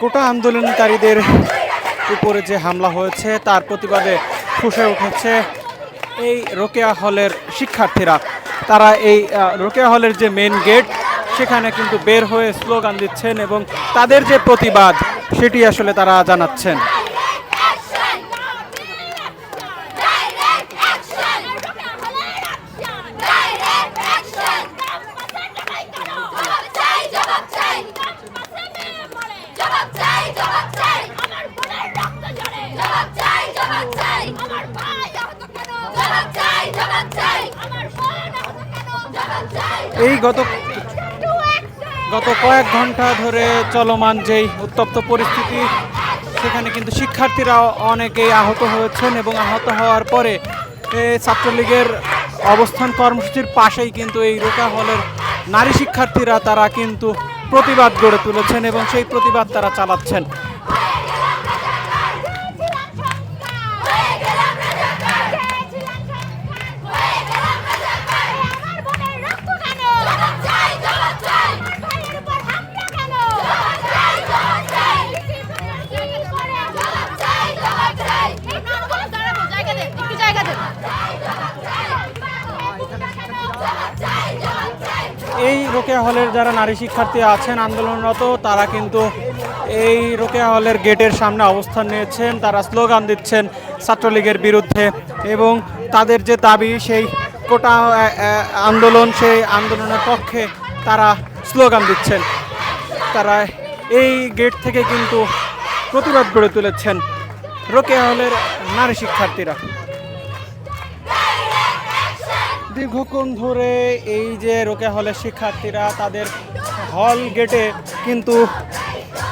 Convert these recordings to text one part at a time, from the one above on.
কোটা আন্দোলনকারীদের উপরে যে হামলা হয়েছে, তার প্রতিবাদে ফুসে উঠেছে এই রোকেয়া হলের শিক্ষার্থীরা। তারা এই রোকেয়া হলের যে মেন গেট সেখানে কিন্তু বের হয়ে স্লোগান দিচ্ছেন এবং তাদের যে প্রতিবাদ, সেটি আসলে তারা জানাচ্ছেন। এই গত গত কয়েক ঘণ্টা ধরে চলমান যেই উত্তপ্ত পরিস্থিতি, সেখানে কিন্তু শিক্ষার্থীরা অনেকেই আহত হয়েছেন এবং আহত হওয়ার পরে ছাত্রলীগের অবস্থান কর্মসূচির পাশেই কিন্তু এই রোকা হলের নারী শিক্ষার্থীরা তারা কিন্তু প্রতিবাদ গড়ে তুলেছেন এবং সেই প্রতিবাদ তারা চালাচ্ছেন। এই রোকেয়া হলের যারা নারী শিক্ষার্থী আছেন আন্দোলনরত, তারা কিন্তু এই রোকেয়া হলের গেটের সামনে অবস্থান নিয়েছেন। তারা স্লোগান দিচ্ছেন ছাত্রলীগের বিরুদ্ধে এবং তাদের যে দাবি, সেই কোটা আন্দোলন, সেই আন্দোলনের পক্ষে তারা স্লোগান দিচ্ছেন। তারা এই গেট থেকে কিন্তু প্রতিবাদ গড়ে তুলেছেন রোকেয়া হলের নারী শিক্ষার্থীরা। দীর্ঘক্ষণ ধরে এই যে রোকে হলের শিক্ষার্থীরা তাদের হল গেটে কিন্তু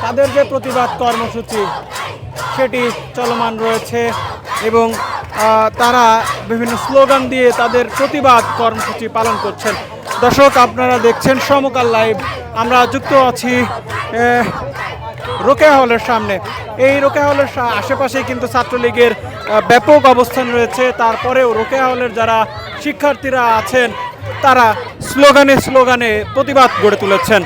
তাদের যে প্রতিবাদ কর্মসূচি, সেটি চলমান রয়েছে এবং তারা বিভিন্ন স্লোগান দিয়ে তাদের প্রতিবাদ কর্মসূচি পালন করছেন। দর্শক, আপনারা দেখছেন সমকাল লাইভ। আমরা যুক্ত আছি রোকেয়া হলের সামনে। এই রোকেয়া হলের আশেপাশে কিন্তু ছাত্রলীগের ব্যাপক অবস্থান রয়েছে। তারপরেও রোকেয়া হলের যারা শিক্ষার্থীরা আছেন তারা স্লোগানে স্লোগানে প্রতিবাদ গড়ে তুলেছেন।